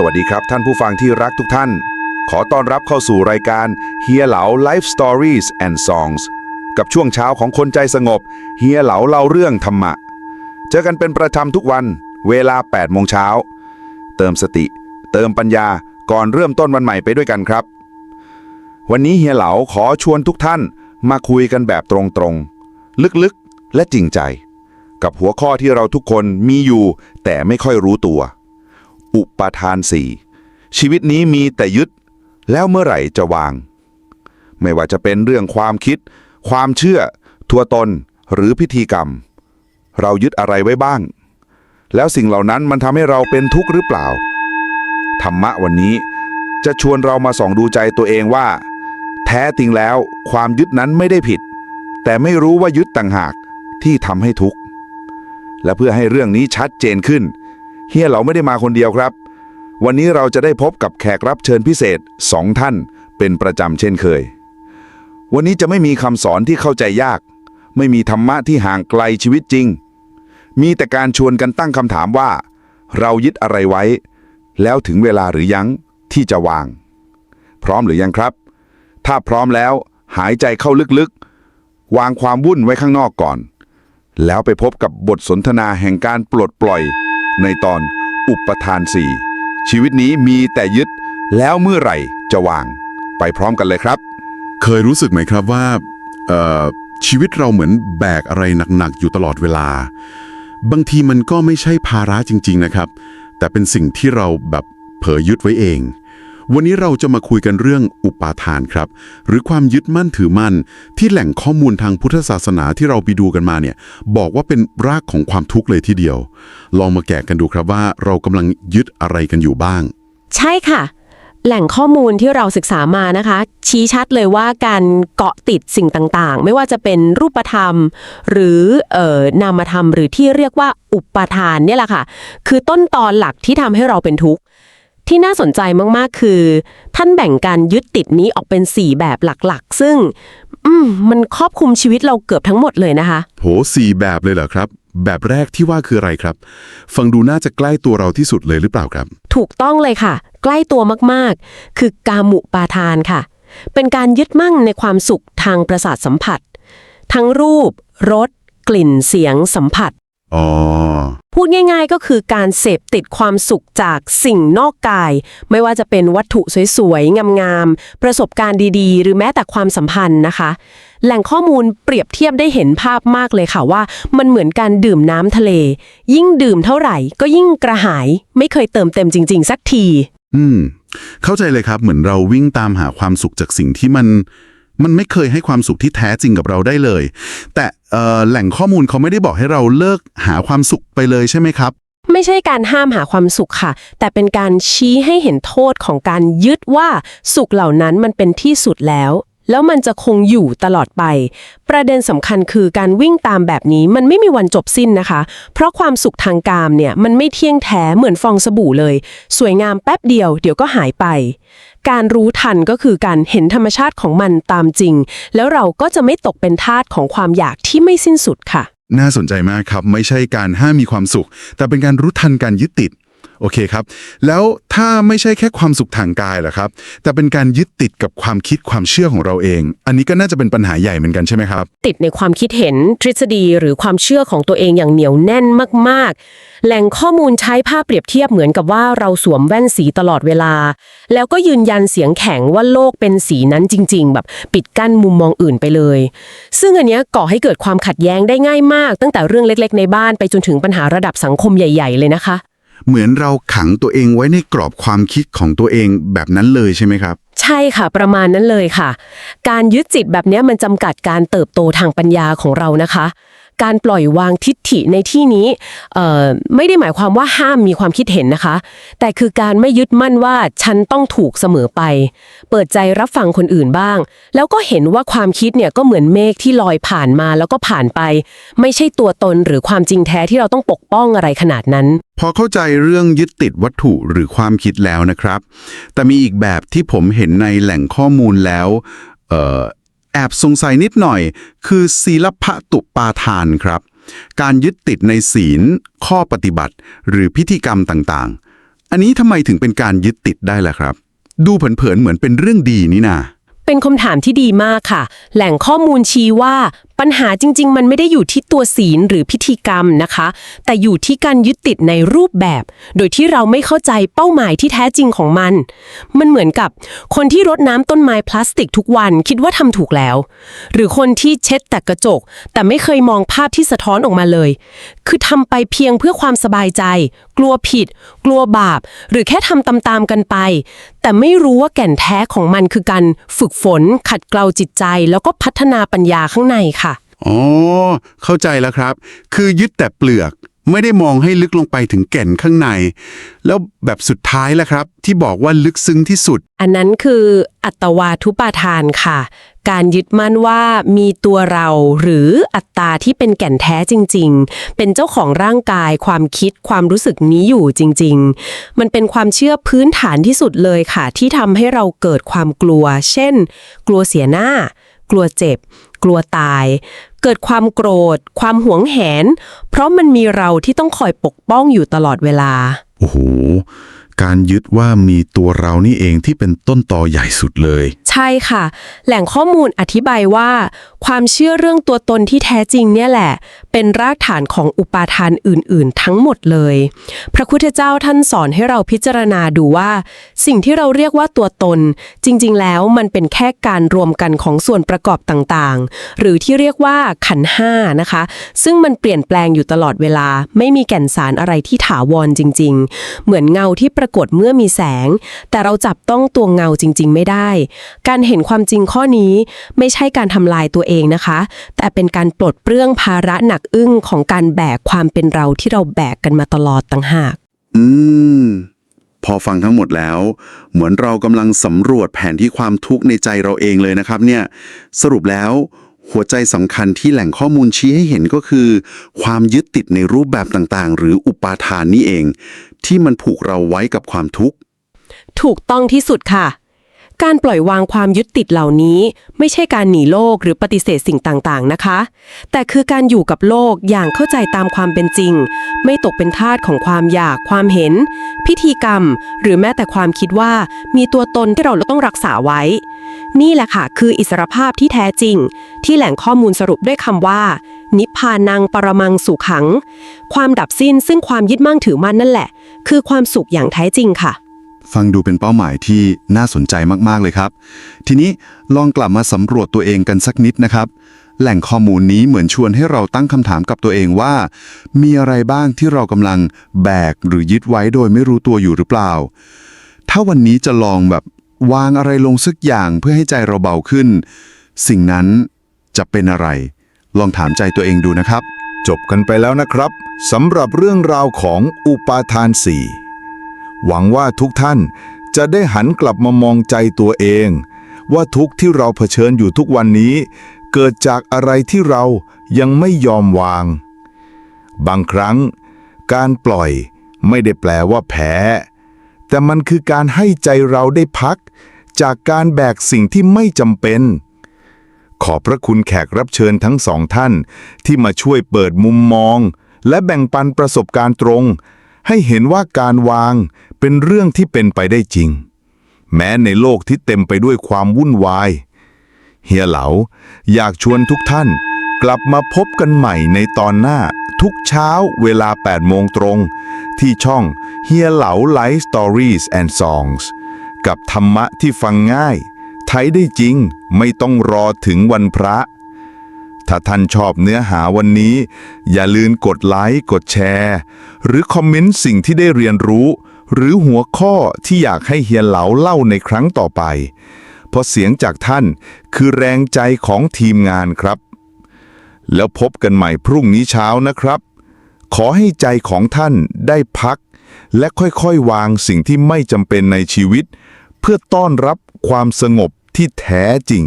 สวัสดีครับท่านผู้ฟังที่รักทุกท่าน ขอต้อนรับเข้าสู่รายการเฮียเหลา Life Stories and Songs กับช่วงเช้าของคนใจสงบเฮียเหลาเล่าเรื่องธรรมะ เจอกันเป็นประจำทุกวัน เวลา8โมงเช้า เติมสติ เติมปัญญาก่อนเริ่มต้นวันใหม่ไปด้วยกันครับ วันนี้เฮียเหลาขอชวนทุกท่านมาคุยกันแบบตรงๆ ลึกๆและจริงใจ กับหัวข้อที่เราทุกคนมีอยู่แต่ไม่ค่อยรู้ตัว อุปทานสี่ชีวิตนี้มีแต่ยึด แล้วเมื่อไหร่จะวาง ไม่ว่าจะเป็นเรื่องความคิด ความเชื่อ ทัวตนหรือพิธีกรรม เรายึดอะไรไว้บ้าง แล้วสิ่งเหล่านั้นมันทำให้เราเป็นทุกข์หรือเปล่า ธรรมะวันนี้จะชวนเรามาส่องดูใจตัวเองว่า แท้จริงแล้วความยึดนั้นไม่ได้ผิด แต่ไม่รู้ว่ายึดต่างหากที่ทำให้ทุกข์และเพื่อให้เรื่องนี้ชัดเจนขึ้น เฮียเราไม่ได้มาคนเดียวครับ วันนี้เราจะได้พบกับแขกรับเชิญพิเศษสองท่านเป็นประจำเช่นเคย วันนี้จะไม่มีคำสอนที่เข้าใจยาก ไม่มีธรรมะที่ห่างไกลชีวิตจริง มีแต่การชวนกันตั้งคำถามว่า เรายึดอะไรไว้ แล้วถึงเวลาหรือยังที่จะวาง พร้อมหรือยังครับ ถ้าพร้อมแล้วหายใจเข้าลึกๆ วางความวุ่นไว้ข้างนอกก่อน แล้วไปพบกับบทสนทนาแห่งการปลดปล่อย ในตอนอุปทานสี่ชีวิตนี้มีแต่ยึดแล้วเมื่อไหร่จะวาง ไปพร้อมกันเลยครับ เคยรู้สึกไหมครับว่าชีวิตเราเหมือนแบกอะไรหนักๆอยู่ตลอดเวลา บางทีมันก็ไม่ใช่ภาระจริง ๆนะครับ แต่เป็นสิ่งที่เราแบบเผยยึดไว้เอง วันนี้เราจะมาคุยกันเรื่องอุปาทานครับ หรือความยึดมั่นถือมั่น ที่แหล่งข้อมูลทางพุทธศาสนาที่เราไปดูกันมาเนี่ย บอกว่าเป็นรากของความทุกข์เลยทีเดียว ลองมาแกะกันดูครับว่าเรากำลังยึดอะไรกันอยู่บ้าง ใช่ค่ะ แหล่งข้อมูลที่เราศึกษามานะคะ ชี้ชัดเลยว่าการเกาะติดสิ่งต่างๆ ไม่ว่าจะเป็นรูปธรรม หรือเอ่อนามธรรมหรือที่เรียกว่าอุปาทานเนี่ยแหละค่ะ คือต้นตอนหลักที่ทำให้เราเป็นทุกข์ ที่น่าสนใจมากๆ คือ ท่านแบ่งการยึดติดนี้ออกเป็น 4 แบบหลักๆ ซึ่ง อืมมันครอบคลุมชีวิตเราเกือบทั้งหมดเลยนะคะ โหสี่แบบเลยเหรอครับ แบบแรกที่ว่าคืออะไรครับ ฟังดูน่าจะใกล้ตัวเราที่สุดเลยหรือเปล่าครับ ถูกต้องเลยค่ะ ใกล้ตัวมากๆ คือกามุปาทานค่ะ เป็นการยึดมั่งในความสุขทางประสาทสัมผัส ทั้งรูปรสกลิ่นเสียงสัมผัส อ๋อ พูดง่ายๆก็คือการเสพติดความสุขจากสิ่งนอกกาย ไม่ว่าจะเป็นวัตถุสวยๆ งามๆ ประสบการณ์ดีๆ หรือแม้แต่ความสัมพันธ์นะคะ แหล่งข้อมูลเปรียบเทียบได้เห็นภาพมากเลยค่ะว่า มันเหมือนการดื่มน้ำทะเล ยิ่งดื่มเท่าไหร่ ก็ยิ่งกระหาย ไม่เคยเติมเต็มจริง ๆ สักที อืม เข้าใจเลยครับเหมือนเราวิ่งตามหาความสุขจากสิ่งที่มันมันไม่เคยให้ความสุขที่แท้จริงกับเราได้เลย แต่ แหล่งข้อมูลเขาไม่ได้บอกให้เราเลิกหาความสุขไปเลยใช่ไหมครับ ไม่ใช่การห้ามหาความสุขค่ะ แต่เป็นการชี้ให้เห็นโทษของการยึดว่าสุขเหล่านั้นมันเป็นที่สุดแล้ว แล้วมันจะคงอยู่ตลอดไป ประเด็นสำคัญคือการวิ่งตามแบบนี้มันไม่มีวันจบสิ้นนะคะ เพราะความสุขทางกามเนี่ยมันไม่เที่ยงแท้เหมือนฟองสบู่เลย สวยงามแป๊บเดียวเดี๋ยวก็หายไป การรู้ทันก็คือการเห็นธรรมชาติของมันตามจริง แล้วเราก็จะไม่ตกเป็นทาสของความอยากที่ไม่สิ้นสุดค่ะ น่าสนใจมากครับ ไม่ใช่การห้ามมีความสุข แต่เป็นการรู้ทันการยึดติด โอเคครับ แล้วถ้าไม่ใช่แค่ความสุขทางกายล่ะครับ แต่เป็นการยึดติดกับความคิดความเชื่อของเราเอง อันนี้ก็น่าจะเป็นปัญหาใหญ่เหมือนกันใช่ไหมครับ ติดในความคิดเห็นทฤษฎีหรือความเชื่อของตัวเองอย่างเหนียวแน่นมาก ๆ แหล่งข้อมูลใช้ภาพเปรียบเทียบเหมือนกับว่าเราสวมแว่นสีตลอดเวลา แล้วก็ยืนยันเสียงแข็งว่าโลกเป็นสีนั้นจริง ๆ แบบปิดกั้นมุมมองอื่นไปเลย ซึ่งอันเนี้ยก่อให้เกิดความขัดแย้งได้ง่ายมาก ตั้งแต่เรื่องเล็ก ๆ ในบ้านไปจนถึงปัญหาระดับสังคมใหญ่ ๆ เลยนะคะ เหมือนเราขังตัวเองไว้ในกรอบความคิดของตัวเองแบบนั้นเลยใช่ไหมครับ ใช่ค่ะ ประมาณนั้นเลยค่ะ การยึดจิตแบบนี้มันจำกัดการเติบโตทางปัญญาของเรานะคะ การปล่อยวางทิฏฐิในที่นี้ไม่ได้หมายความว่าห้ามมีความคิดเห็นนะคะ แต่คือการไม่ยึดมั่นว่าฉันต้องถูกเสมอไป เปิดใจรับฟังคนอื่นบ้าง แล้วก็เห็นว่าความคิดเนี่ยก็เหมือนเมฆที่ลอยผ่านมาแล้วก็ผ่านไป ไม่ใช่ตัวตนหรือความจริงแท้ที่เราต้องปกป้องอะไรขนาดนั้น พอเข้าใจเรื่องยึดติดวัตถุหรือความคิดแล้วนะครับ แต่มีอีกแบบที่ผมเห็นในแหล่งข้อมูลแล้ว อ่อแอบสงสัยนิดหน่อย คือศีลพะตุปาทานครับ การยึดติดในศีล ข้อปฏิบัติ หรือพิธีกรรมต่างๆ อันนี้ทำไมถึงเป็นการยึดติดได้ล่ะครับ ดูเผินๆเหมือนเป็นเรื่องดีนี่นาเป็นคำถามที่ดีมากค่ะ แหล่งข้อมูลชี้ว่า ปัญหาจริง ๆ มันไม่ได้อยู่ที่ตัวศีลหรือพิธีกรรมนะคะ แต่อยู่ที่การยึดติดในรูปแบบ โดยที่เราไม่เข้าใจเป้าหมายที่แท้จริงของมัน มันเหมือนกับคนที่รดน้ำต้นไม้พลาสติกทุกวันคิดว่าทำถูกแล้ว หรือคนที่เช็ดแต่กระจก แต่ไม่เคยมองภาพที่สะท้อนออกมาเลย คือทำไปเพียงเพื่อความสบายใจ กลัวผิด กลัวบาป หรือแค่ทำตามๆกันไป แต่ไม่รู้ว่าแก่นแท้ของมันคือการฝึกฝน ขัดเกลาจิตใจ แล้วก็พัฒนาปัญญาข้างในค่ะ อ๋อ เข้าใจแล้วครับ คือยึดแต่เปลือก ไม่ได้มองให้ลึกลงไปถึงแก่นข้างใน แล้วแบบสุดท้ายแล้วครับ ที่บอกว่าลึกซึ้งที่สุด อันนั้นคืออัตวาทุปาทานค่ะ การยึดมั่นว่ามีตัวเราหรืออัตตาที่เป็นแก่นแท้จริง ๆ เป็นเจ้าของร่างกาย ความคิดความรู้สึกนี้อยู่จริง ๆ มันเป็นความเชื่อพื้นฐานที่สุดเลยค่ะ ที่ทำให้เราเกิดความกลัว เช่น กลัวเสียหน้า กลัวเจ็บ กลัวตาย เกิดความโกรธ ความหวงแหน เพราะมันมีเราที่ต้องคอยปกป้องอยู่ตลอดเวลา โอ้โห การยึดว่ามีตัวเรานี่เองที่เป็นต้นตอใหญ่สุดเลยใช่ค่ะ แหล่งข้อมูลอธิบายว่า ความเชื่อเรื่องตัวตนที่แท้จริงเนี่ยแหละ เป็นรากฐานของอุปาทานอื่น ๆ ทั้งหมดเลย พระพุทธเจ้าท่านสอนให้เราพิจารณาดูว่า สิ่งที่เราเรียกว่าตัวตน จริง ๆ แล้วมันเป็นแค่การรวมกันของส่วนประกอบต่าง ๆ หรือที่เรียกว่าขันห้านะคะ ซึ่งมันเปลี่ยนแปลงอยู่ตลอดเวลา ไม่มีแก่นสารอะไรที่ถาวรจริง ๆ เหมือนเงาที่ปรากฏเมื่อมีแสง แต่เราจับต้องตัวเงาจริง ๆ ไม่ได้การเห็นความจริงข้อนี้ไม่ใช่การทำลายตัวเองนะคะ แต่เป็นการปลดเปลื้องภาระหนักอึ้งของการแบกความเป็นเราที่เราแบกกันมาตลอดต่างหาก อืม พอฟังทั้งหมดแล้ว เหมือนเรากำลังสำรวจแผนที่ความทุกข์ในใจเราเองเลยนะครับเนี่ย สรุปแล้วหัวใจสำคัญที่แหล่งข้อมูลชี้ให้เห็นก็คือ ความยึดติดในรูปแบบต่างๆ หรืออุปาทานนี่เอง ที่มันผูกเราไว้กับความทุกข์ ถูกต้องที่สุดค่ะ การปล่อยวางความยึดติดเหล่านี้ ไม่ใช่การหนีโลกหรือปฏิเสธสิ่งต่างๆนะคะ แต่คือการอยู่กับโลกอย่างเข้าใจตามความเป็นจริง ไม่ตกเป็นทาสของความอยากความเห็น พิธีกรรม หรือแม้แต่ความคิดว่ามีตัวตนที่เราต้องรักษาไว้ นี่แหละค่ะคืออิสรภาพที่แท้จริง ที่แหล่งข้อมูลสรุปด้วยคำว่า นิพพานังปรมังสุขัง ความดับสิ้นซึ่งความยึดมั่นถือมั่นนั่นแหละ คือความสุขอย่างแท้จริงค่ะ ฟังดูเป็นเป้าหมายที่น่าสนใจมากๆเลยครับ ทีนี้ลองกลับมาสำรวจตัวเองกันสักนิดนะครับ แหล่งข้อมูลนี้เหมือนชวนให้เราตั้งคำถามกับตัวเองว่า มีอะไรบ้างที่เรากำลังแบกหรือยึดไว้โดยไม่รู้ตัวอยู่หรือเปล่า ถ้าวันนี้จะลองแบบวางอะไรลงสักอย่างเพื่อให้ใจเราเบาขึ้น สิ่งนั้นจะเป็นอะไร ลองถามใจตัวเองดูนะครับ จบกันไปแล้วนะครับสำหรับเรื่องราวของอุปาทานสี่ หวังว่าทุกท่านจะได้หันกลับมามองใจตัวเอง ว่าทุกที่เราเผชิญอยู่ทุกวันนี้ เกิดจากอะไรที่เรายังไม่ยอมวาง บางครั้ง การปล่อยไม่ได้แปลว่าแพ้ แต่มันคือการให้ใจเราได้พัก จากการแบกสิ่งที่ไม่จำเป็น ขอบพระคุณแขกรับเชิญทั้งสองท่าน ที่มาช่วยเปิดมุมมอง และแบ่งปันประสบการณ์ตรง ให้เห็นว่าการวาง เป็นเรื่องที่เป็นไปได้จริง แม้ในโลกที่เต็มไปด้วยความวุ่นวาย เฮียเหลาอยากชวนทุกท่านกลับมาพบกันใหม่ในตอนหน้าทุกเช้าเวลา 8 โมงตรง ที่ช่องเฮียเหลา Life Stories and Songs กับธรรมะที่ฟังง่าย ไทยได้จริงไม่ต้องรอถึงวันพระ ถ้าท่านชอบเนื้อหาวันนี้ อย่าลืมกดไลค์ กดแชร์ หรือคอมเมนต์สิ่งที่ได้เรียนรู้ หรือหัวข้อที่อยากให้เฮียเหลาเล่าในครั้งต่อไป เพราะเสียงจากท่านคือแรงใจของทีมงานครับ แล้วพบกันใหม่พรุ่งนี้เช้านะครับ ขอให้ใจของท่านได้พัก และค่อยๆวางสิ่งที่ไม่จำเป็นในชีวิต เพื่อต้อนรับความสงบที่แท้จริง